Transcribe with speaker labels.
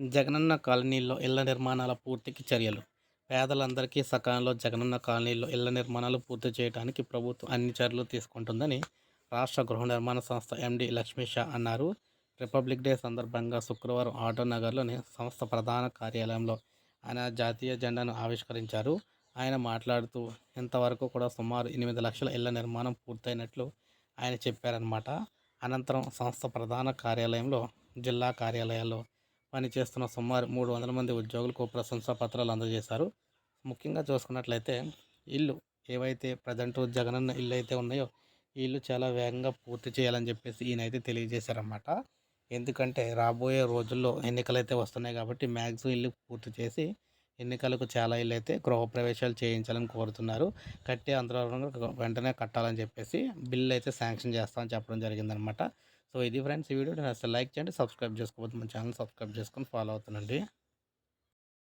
Speaker 1: జగనన్న కాలనీల్లో ఇళ్ళ నిర్మాణాల పూర్తికి చర్యలు. పేదలందరికీ సకాలంలో జగనన్న కాలనీలో ఇళ్ళ నిర్మాణాలు పూర్తి చేయడానికి ప్రభుత్వం అన్ని చర్యలు తీసుకుంటుందని రాష్ట్ర గృహ నిర్మాణ సంస్థ ఎండి లక్ష్మీ షా అన్నారు. రిపబ్లిక్ డే సందర్భంగా శుక్రవారం ఆటో నగర్లోని సంస్థ ప్రధాన కార్యాలయంలో ఆయన జాతీయ జెండాను ఆవిష్కరించారు. ఆయన మాట్లాడుతూ ఇంతవరకు కూడా సుమారు ఎనిమిది లక్షల ఇళ్ళ నిర్మాణం పూర్తయినట్లు ఆయన చెప్పారనమాట అనంతరం సంస్థ ప్రధాన కార్యాలయంలో జిల్లా కార్యాలయాల్లో పనిచేస్తున్న సుమారు మూడు వందల మంది ఉద్యోగులకు ప్రశంసా పత్రాలు అందజేశారు. ముఖ్యంగా చూసుకున్నట్లయితే ఇల్లు ఏవైతే ప్రజెంట్ జగనన్న ఇల్లు అయితే ఉన్నాయో ఈ ఇల్లు చాలా వేగంగా పూర్తి చేయాలని చెప్పేసి ఈయన అయితే తెలియజేశారన్నమాట. ఎందుకంటే రాబోయే రోజుల్లో ఎన్నికలు అయితే వస్తున్నాయి కాబట్టి మ్యాక్సిమం ఇల్లు పూర్తి చేసి ఎన్నికలకు చాలా ఇల్లు అయితే గృహప్రవేశాలు చేయించాలని కోరుతున్నారు. కట్టి అంతరంగంగా వెంటనే కట్టాలని చెప్పేసి బిల్లు అయితే శాంక్షన్ చేస్తామని చెప్పడం జరిగిందనమాట. సో ఇది ఫ్రెండ్స్ ఈ వీడియో నేను అసలు లైక్ చేయండి సబ్స్క్రైబ్ చేసుకోవద్దు మన ఛానల్ సబ్స్క్రైబ్ చేసుకొని ఫాలో అవుతుందండి